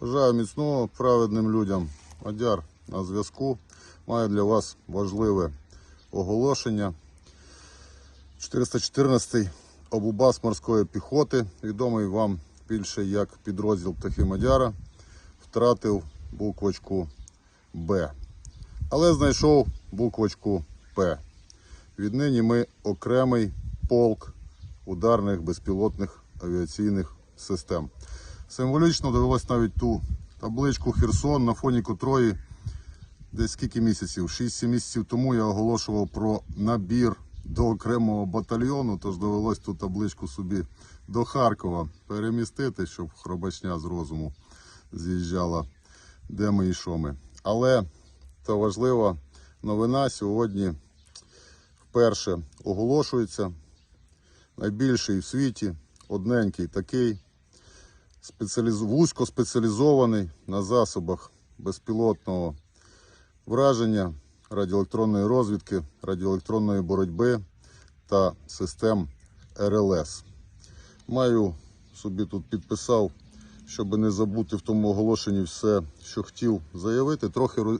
Бажаю міцного праведним людям. Мадяр на зв'язку. Маю для вас важливе оголошення. 414-й обубас морської піхоти, відомий вам більше як підрозділ птахи Мадяра, втратив буквочку Б. Але знайшов буквочку П. Віднині ми окремий полк ударних безпілотних авіаційних систем. Символічно довелось навіть ту табличку Херсон, на фоні котрої десь скільки місяців, 6-7 місяців тому я оголошував про набір до окремого батальйону, тож довелось ту табличку собі до Харкова перемістити, щоб хробачня з розуму з'їжджала, де ми і що ми. Але та важлива новина сьогодні вперше оголошується. Найбільший в світі, одненький такий, спеціаліз... вузько спеціалізований на засобах безпілотного враження, радіоелектронної розвідки, радіоелектронної боротьби та систем РЛС. Маю собі тут підписав, щоб не забути в тому оголошенні все, що хотів заявити. Трохи е,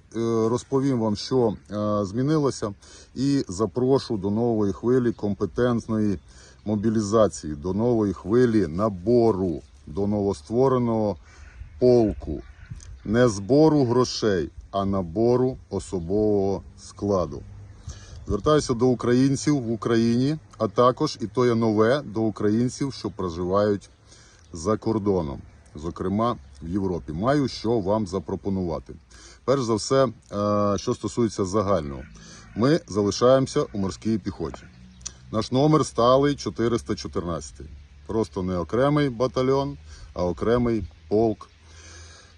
розповім вам, що е, змінилося, і запрошу до нової хвилі компетентної мобілізації, до нової хвилі набору, до новоствореного полку. Не збору грошей, а набору особового складу. Звертаюся до українців в Україні, а також і то є нове до українців, що проживають за кордоном, зокрема в Європі. Маю що вам запропонувати. Перш за все, е, що стосується загального, ми залишаємося у морській піхоті. Наш номер сталий 414. Просто не окремий батальйон, а окремий полк.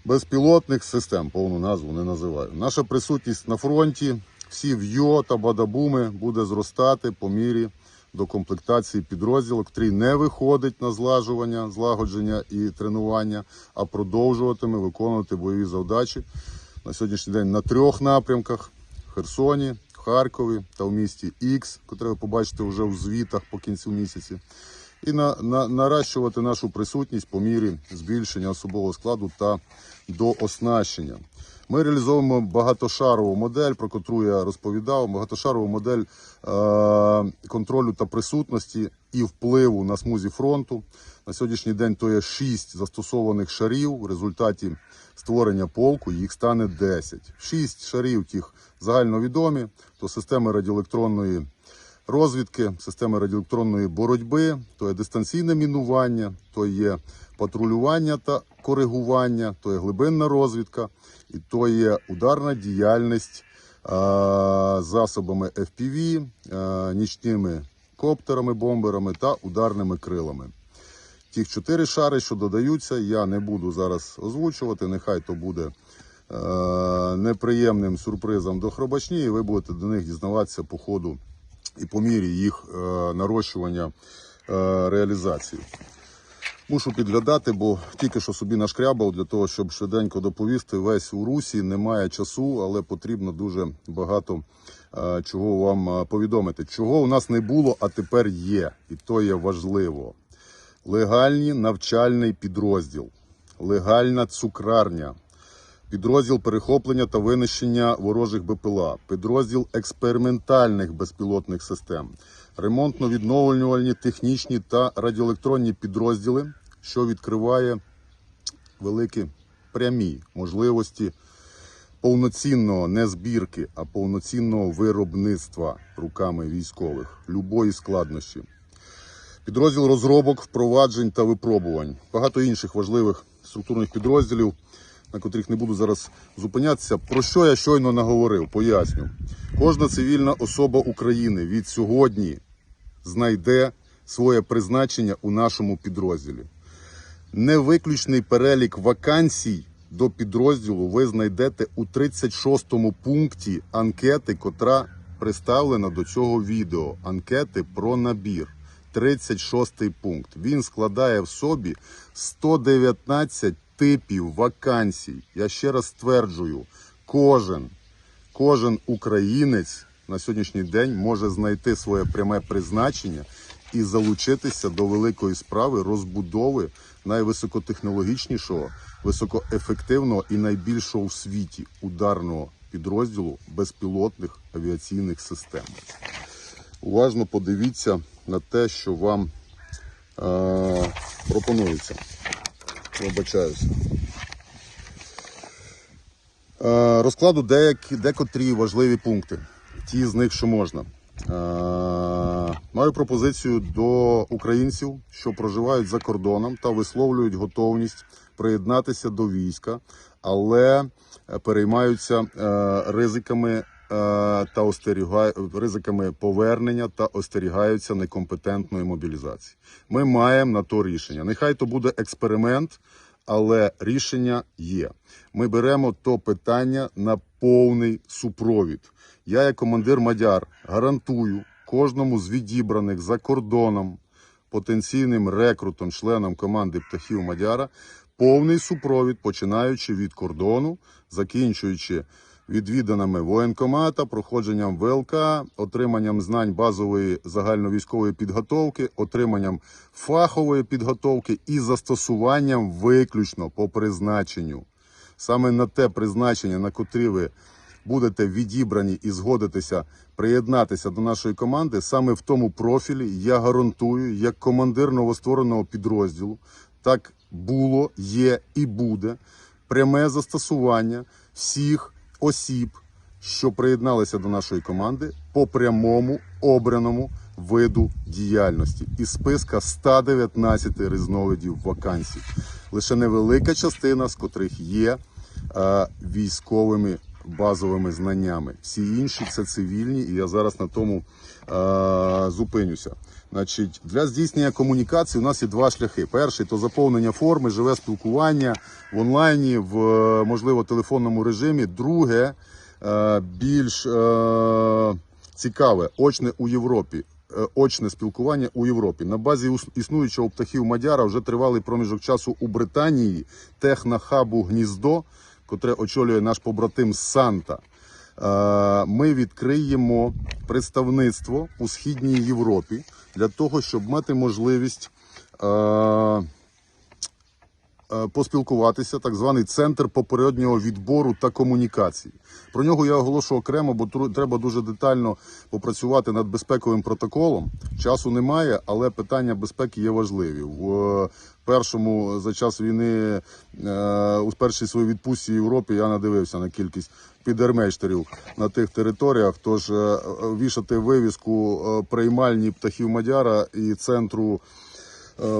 Безпілотних систем, повну назву не називаю. Наша присутність на фронті, всі в'йо та бадабуми буде зростати по мірі до комплектації підрозділу, який не виходить на злажування, злагодження і тренування, а продовжуватиме виконувати бойові завдачі. На сьогоднішній день на трьох напрямках: Херсоні, Харкові та в місті Ікс, котре ви побачите вже в звітах по кінцю місяці і на, на, наращувати нашу присутність по мірі збільшення особового складу та дооснащення. Ми реалізовуємо багатошарову модель, про котру я розповідав, багатошарову модель е- контролю та присутності і впливу на смузі фронту. На сьогоднішній день то є 6 застосованих шарів. В результаті створення полку їх стане 10. 6 шарів тих загальновідомі, то системи радіоелектронної розвідки, системи радіоелектронної боротьби, то є дистанційне мінування, то є патрулювання та коригування, то є глибинна розвідка, і то є ударна діяльність е, засобами FPV, е, нічними коптерами, бомберами та ударними крилами. Тих чотири шари, що додаються, я не буду зараз озвучувати. Нехай то буде е, неприємним сюрпризом до хробачні, і ви будете до них дізнаватися по ходу і по мірі їх е, нарощування е, реалізації. Мушу підглядати, бо тільки що собі нашкрябав для того, щоб швиденько доповісти весь у русі. Немає часу, але потрібно дуже багато е, чого вам повідомити. Чого у нас не було, а тепер є, і то є важливо. Легальний навчальний підрозділ, легальна цукрарня, підрозділ перехоплення та винищення ворожих БПЛА, підрозділ експериментальних безпілотних систем, ремонтно-відновлювальні технічні та радіоелектронні підрозділи, що відкриває великі прямі можливості повноцінного не збірки, а повноцінного виробництва руками військових любої складнощі. Підрозділ розробок, впроваджень та випробувань. Багато інших важливих структурних підрозділів, на котрих не буду зараз зупинятися. Про що я щойно наговорив? Поясню. Кожна цивільна особа України від сьогодні знайде своє призначення у нашому підрозділі. Невиключний перелік вакансій до підрозділу ви знайдете у 36-му пункті анкети, котра представлена до цього відео. Анкети про набір. 36 пункт. Він складає в собі 119 типів вакансій. Я ще раз стверджую, кожен, кожен українець на сьогоднішній день може знайти своє пряме призначення і залучитися до великої справи розбудови найвисокотехнологічнішого, високоефективного і найбільшого в світі ударного підрозділу безпілотних авіаційних систем. Уважно подивіться на те, що вам е, пропонується. Вибачаюся. Е, розкладу деякі, декотрі важливі пункти. Ті з них, що можна. Е, маю пропозицію до українців, що проживають за кордоном та висловлюють готовність приєднатися до війська, але е, переймаються ризиками та остерігають ризиками повернення та остерігаються некомпетентної мобілізації. Ми маємо на то рішення. Нехай то буде експеримент, але рішення є. Ми беремо то питання на повний супровід. Я, як командир Мадяр, гарантую кожному з відібраних за кордоном потенційним рекрутом, членом команди птахів Мадяра, повний супровід, починаючи від кордону, закінчуючи відвіданими воєнкомата, проходженням ВЛК, отриманням знань базової загальновійськової підготовки, отриманням фахової підготовки і застосуванням виключно по призначенню. Саме на те призначення, на котрі ви будете відібрані і згодитеся приєднатися до нашої команди, саме в тому профілі я гарантую, як командир новоствореного підрозділу, так було, є і буде пряме застосування всіх осіб, що приєдналися до нашої команди по прямому обраному виду діяльності із списка 119 різновидів вакансій. Лише невелика частина з котрих є е, військовими базовими знаннями. Всі інші це цивільні, і я зараз на тому е, зупинюся. Значить, для здійснення комунікації у нас є два шляхи. Перший то заповнення форми, живе спілкування в онлайні, в е, можливо телефонному режимі. Друге, е, більш е, цікаве, очне у Європі. Очне спілкування у Європі на базі існуючого птахів Мадяра вже тривалий проміжок часу у Британії технохабу гніздо, котре очолює наш побратим Санта. Ми відкриємо представництво у східній Європі для того, щоб мати можливість е, поспілкуватися, так званий центр попереднього відбору та комунікації. Про нього я оголошу окремо, бо треба дуже детально попрацювати над безпековим протоколом. Часу немає, але питання безпеки є важливі. В е, першому за час війни е, у першій своїй відпустці в Європі я надивився на кількість підермейштерів на тих територіях. Тож е, вішати вивіску е, приймальні птахів Мадяра і центру е,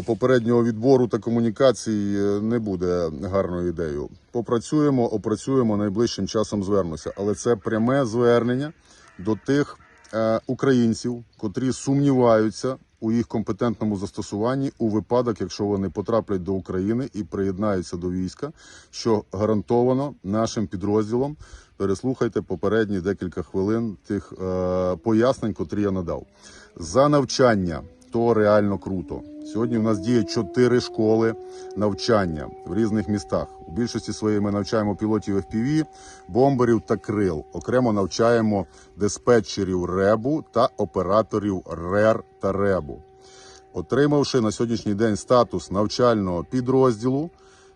попереднього відбору та комунікацій е, не буде гарною ідеєю. Попрацюємо, опрацюємо найближчим часом звернуся. Але це пряме звернення до тих е, українців, котрі сумніваються у їх компетентному застосуванні у випадок, якщо вони потраплять до України і приєднаються до війська, що гарантовано нашим підрозділом. Переслухайте попередні декілька хвилин тих е, пояснень, котрі я надав. За навчання то реально круто. Сьогодні у нас діє чотири школи навчання в різних містах. У більшості своєї ми навчаємо пілотів FPV, бомберів та крил. Окремо навчаємо диспетчерів РЕБу та операторів РЕР та РЕБу. Отримавши на сьогоднішній день статус навчального підрозділу,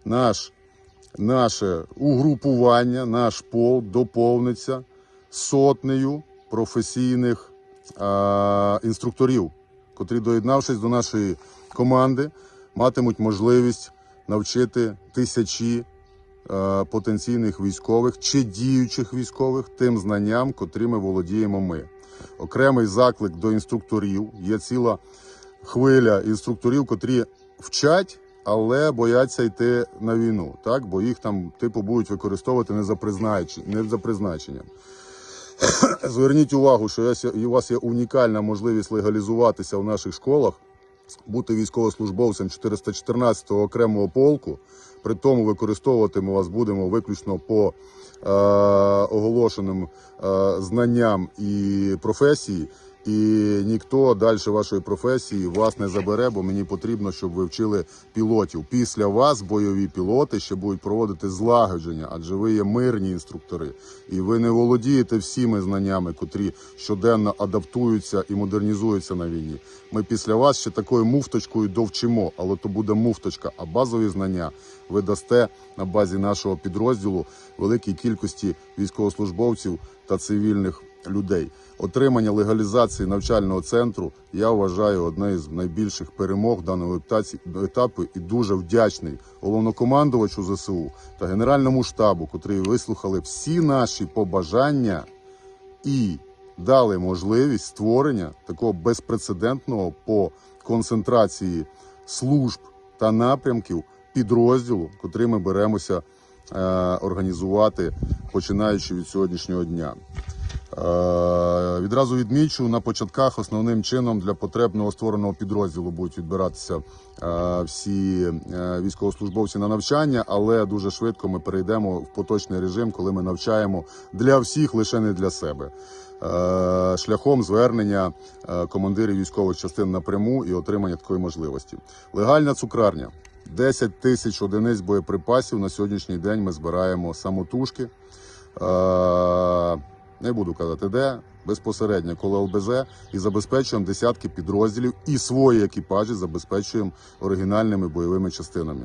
наш, наше угрупування, наш пол доповниться сотнею професійних е, інструкторів, котрі, доєднавшись до нашої команди, матимуть можливість навчити тисячі е, потенційних військових чи діючих військових тим знанням, котрими володіємо ми. Окремий заклик до інструкторів є ціла хвиля інструкторів, котрі вчать, але бояться йти на війну, так? бо їх там типу будуть використовувати не за, признач... за призначенням. Зверніть увагу, що у вас є унікальна можливість легалізуватися в наших школах, бути військовослужбовцем 414-го окремого полку. При тому використовувати ми вас будемо виключно по е, оголошеним е, знанням і професії. І ніхто далі вашої професії вас не забере, бо мені потрібно, щоб ви вчили пілотів. Після вас бойові пілоти ще будуть проводити злагодження, адже ви є мирні інструктори, і ви не володієте всіми знаннями, котрі щоденно адаптуються і модернізуються на війні. Ми після вас ще такою муфточкою довчимо, але то буде муфточка. А базові знання ви дасте на базі нашого підрозділу великій кількості військовослужбовців та цивільних людей. Отримання легалізації навчального центру я вважаю однією з найбільших перемог даного етапу і дуже вдячний головнокомандувачу ЗСУ та Генеральному штабу, котрі вислухали всі наші побажання і дали можливість створення такого безпрецедентного по концентрації служб та напрямків підрозділу, котрий ми беремося е, організувати починаючи від сьогоднішнього дня. Е, Відразу відмічу на початках основним чином для потреб новоствореного підрозділу будуть відбиратися е, всі е, військовослужбовці на навчання, але дуже швидко ми перейдемо в поточний режим, коли ми навчаємо для всіх, лише не для себе. Шляхом звернення командирів військових частин напряму і отримання такої можливості. Легальна цукрарня. 10 тисяч одиниць боєприпасів на сьогоднішній день ми збираємо самотужки. Не буду казати де, безпосередньо коло ЛБЗ і забезпечуємо десятки підрозділів і свої екіпажі забезпечуємо оригінальними бойовими частинами.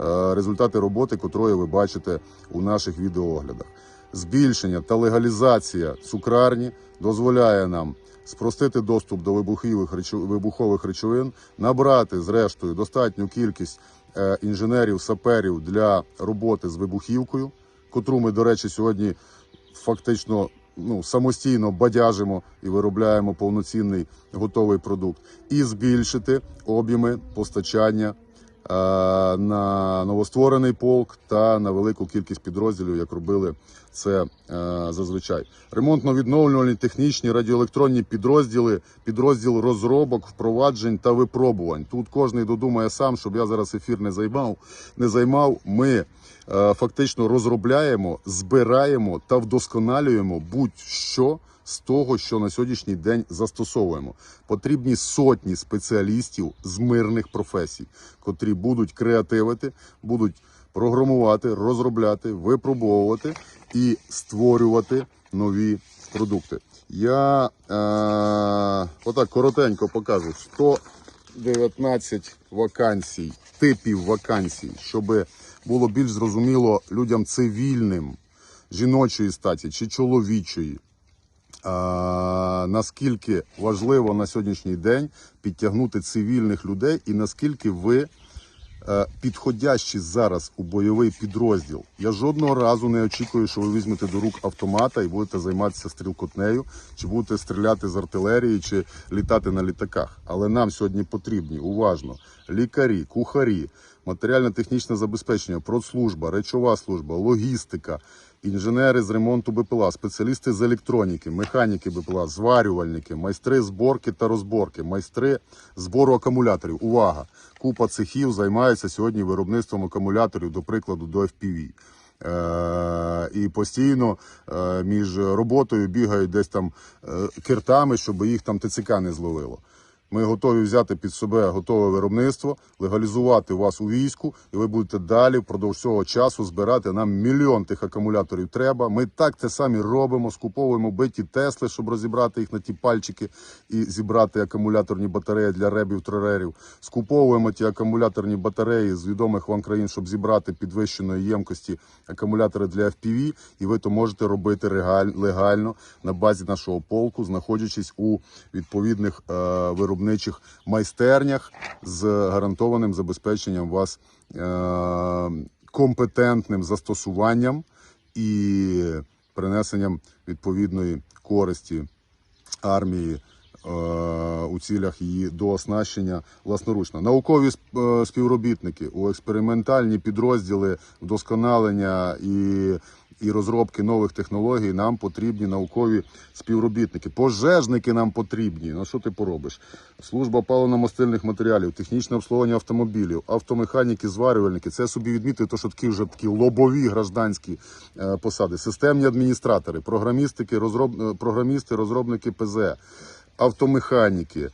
Е, Результати роботи, котрої ви бачите у наших відеооглядах. Збільшення та легалізація цукрарні дозволяє нам спростити доступ до вибухових речовин, набрати зрештою достатню кількість е, інженерів, саперів для роботи з вибухівкою, котру ми, до речі, сьогодні фактично ну, самостійно бадяжимо і виробляємо повноцінний готовий продукт, і збільшити об'єми постачання на новостворений полк та на велику кількість підрозділів, як робили це е, зазвичай. Ремонтно-відновлювальні технічні радіоелектронні підрозділи, підрозділ розробок, впроваджень та випробувань. Тут кожний додумає сам, щоб я зараз ефір не займав. Не займав. Ми е, фактично розробляємо, збираємо та вдосконалюємо будь-що з того, що на сьогоднішній день застосовуємо. Потрібні сотні спеціалістів з мирних професій, котрі будуть креативити, будуть програмувати, розробляти, випробовувати і створювати нові продукти. Я е, отак коротенько покажу 119 вакансій, типів вакансій, щоб було більш зрозуміло людям цивільним, жіночої статі чи чоловічої. Наскільки важливо на сьогоднішній день підтягнути цивільних людей, і наскільки ви е, підходящі зараз у бойовий підрозділ. Я жодного разу не очікую, що ви візьмете до рук автомата і будете займатися стрілкотнею, чи будете стріляти з артилерії, чи літати на літаках. Але нам сьогодні потрібні уважно лікарі, кухарі, матеріально-технічне забезпечення, продслужба, речова служба, логістика, інженери з ремонту БПЛА, спеціалісти з електроніки, механіки БПЛА, зварювальники, майстри зборки та розборки, майстри збору акумуляторів. Увага! Купа цехів займаються сьогодні виробництвом акумуляторів, до прикладу, до FPV. Е, і постійно е, між роботою бігають десь там е, киртами, щоб їх там ТЦК не зловило. Ми готові взяти під себе готове виробництво, легалізувати вас у війську, і ви будете далі впродовж цього часу збирати. Нам мільйон тих акумуляторів треба. Ми так це самі робимо, скуповуємо биті Тесли, щоб розібрати їх на ті пальчики і зібрати акумуляторні батареї для ребів, трорерів. Скуповуємо ті акумуляторні батареї з відомих вам країн, щоб зібрати підвищеної ємкості акумулятори для FPV, і ви то можете робити легально на базі нашого полку, знаходячись у відповідних е, виробничих майстернях з гарантованим забезпеченням вас е, компетентним застосуванням і принесенням відповідної користі армії у цілях її дооснащення власноручно. Наукові е, співробітники у експериментальні підрозділи вдосконалення і, і розробки нових технологій нам потрібні наукові співробітники. Пожежники нам потрібні. Ну що ти поробиш? Служба паливно-мастильних матеріалів, технічне обслуговування автомобілів, автомеханіки, зварювальники. Це собі відмітив, то що такі вже такі лобові гражданські е, посади, системні адміністратори, програмістики, розроб... е, програмісти, розробники ПЗ. Автомеханіки,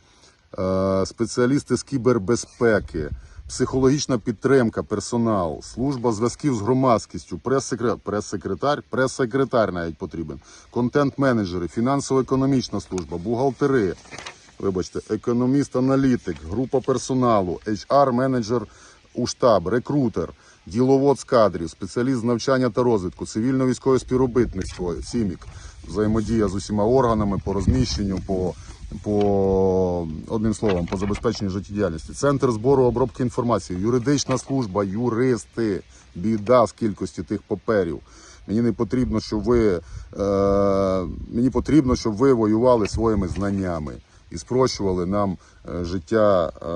е, спеціалісти з кібербезпеки, психологічна підтримка, персонал, служба зв'язків з громадськістю, прес-секретар, прес-секретар, прес-секретар навіть потрібен, контент-менеджери, фінансово-економічна служба, бухгалтери, вибачте, економіст-аналітик, група персоналу, HR-менеджер у штаб, рекрутер, діловод з кадрів, спеціаліст з навчання та розвитку, цивільно-військове співробітництво, СІМІК, взаємодія з усіма органами по розміщенню, по, по одним словом, по забезпеченню життєдіяльності, центр збору обробки інформації, юридична служба, юристи, біда з кількості тих паперів. Мені не потрібно, щоб ви е, мені потрібно, щоб ви воювали своїми знаннями і спрощували нам е, життя е,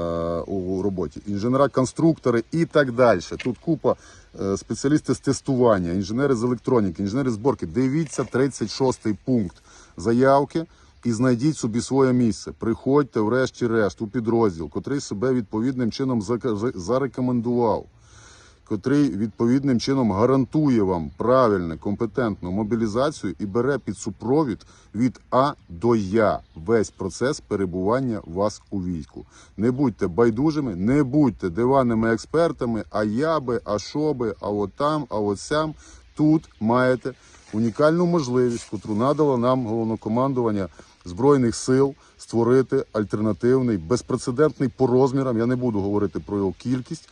у роботі. Інженера-конструктори і так далі. Тут купа е, спеціалісти з тестування, інженери з електроніки, інженери зборки. Дивіться 36-й пункт заявки. І знайдіть собі своє місце. Приходьте, врешті-решт, у підрозділ, котрий себе відповідним чином зарекомендував котрий відповідним чином гарантує вам правильну, компетентну мобілізацію і бере під супровід від А до Я весь процес перебування вас у війську. Не будьте байдужими, не будьте диванними експертами, а я би, а що би, а от там, а от сям. Тут маєте унікальну можливість, котру надало нам головнокомандування Збройних сил створити альтернативний, безпрецедентний по розмірам. Я не буду говорити про його кількість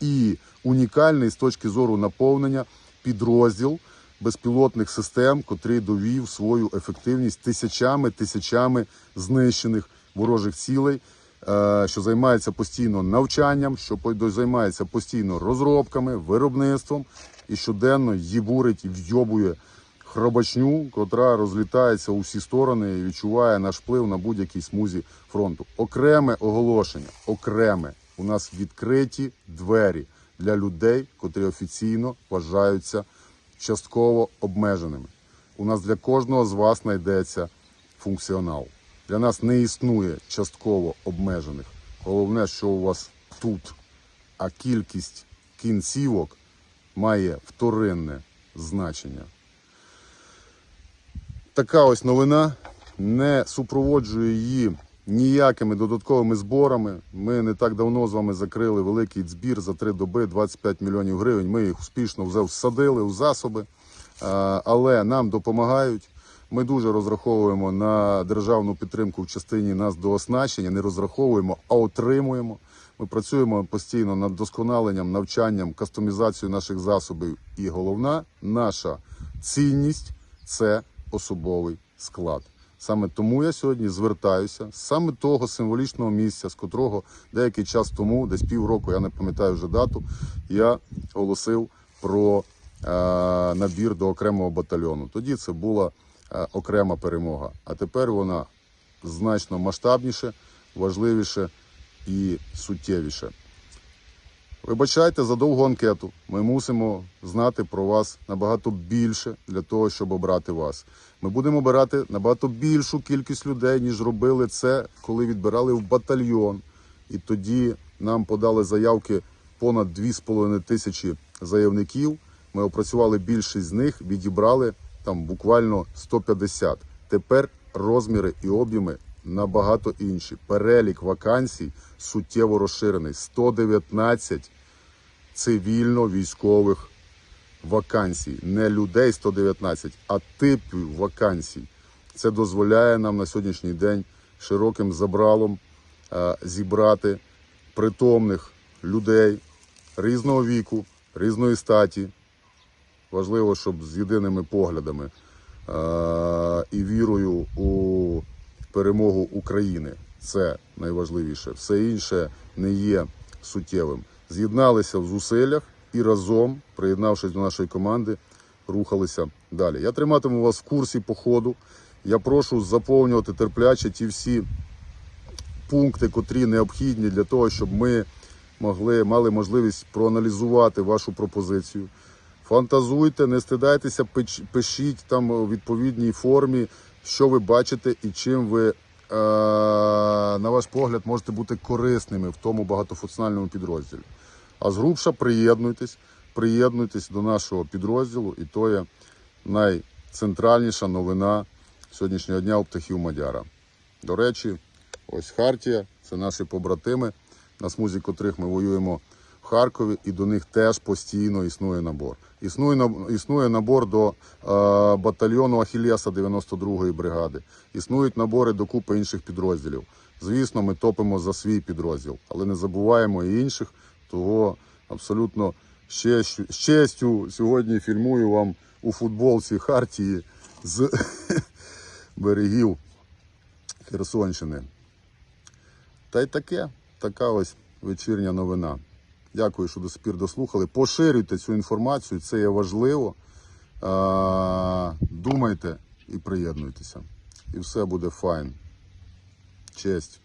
і унікальний з точки зору наповнення підрозділ безпілотних систем, котрий довів свою ефективність тисячами тисячами знищених ворожих цілей, е, що займається постійно навчанням, що займається постійно розробками, виробництвом і щоденно їбурить і вйобує хробачню, котра розлітається у всі сторони і відчуває наш вплив на будь-якій смузі фронту. Окреме оголошення, окреме. У нас відкриті двері для людей, котрі офіційно вважаються частково обмеженими. У нас для кожного з вас знайдеться функціонал. Для нас не існує частково обмежених. Головне, що у вас тут, а кількість кінцівок має вторинне значення. Така ось новина. Не супроводжую її ніякими додатковими зборами. Ми не так давно з вами закрили великий збір за три доби 25 мільйонів гривень. Ми їх успішно вже всадили у засоби, але нам допомагають. Ми дуже розраховуємо на державну підтримку в частині нас до оснащення. Не розраховуємо, а отримуємо. Ми працюємо постійно над досконаленням, навчанням, кастомізацією наших засобів. І головна наша цінність це особовий склад. Саме тому я сьогодні звертаюся з саме того символічного місця, з котрого деякий час тому, десь півроку, я не пам'ятаю вже дату, я оголосив про е, набір до окремого батальйону. Тоді це була е, окрема перемога. А тепер вона значно масштабніше, важливіше і суттєвіше. Вибачайте за довгу анкету. Ми мусимо знати про вас набагато більше для того, щоб обрати вас. Ми будемо обирати набагато більшу кількість людей, ніж робили це, коли відбирали в батальйон. І тоді нам подали заявки понад 2,5 тисячі заявників. Ми опрацювали більшість з них, відібрали там буквально 150. Тепер розміри і об'єми набагато інші. Перелік вакансій суттєво розширений. 119 цивільно-військових вакансій. Не людей 119, а типів вакансій. Це дозволяє нам на сьогоднішній день широким забралом е, зібрати притомних людей різного віку, різної статі. Важливо, щоб з єдиними поглядами е, і вірою у перемогу України. Це найважливіше. Все інше не є суттєвим. З'єдналися в зусиллях і разом, приєднавшись до нашої команди, рухалися далі. Я триматиму вас в курсі по ходу. Я прошу заповнювати терпляче ті всі пункти, котрі необхідні для того, щоб ми могли, мали можливість проаналізувати вашу пропозицію. Фантазуйте, не стидайтеся, пишіть там у відповідній формі, що ви бачите і чим ви, на ваш погляд, можете бути корисними в тому багатофункціональному підрозділі. А згрубша приєднуйтесь, приєднуйтесь до нашого підрозділу, і то є найцентральніша новина сьогоднішнього дня у птахів Мадяра. До речі, ось Хартія, це наші побратими, на смузі котрих ми воюємо Харкові, і до них теж постійно існує набор. Існує, існує набор до е, батальйону Ахілеса 92-ї бригади. Існують набори до купи інших підрозділів. Звісно, ми топимо за свій підрозділ, але не забуваємо і інших. Того абсолютно з честю сьогодні фільмую вам у футболці Хартії з берегів Херсонщини. Та й таке, така ось вечірня новина. Дякую, що до сих пір дослухали. Поширюйте цю інформацію, це є важливо. Думайте і приєднуйтеся. І все буде файн. Честь.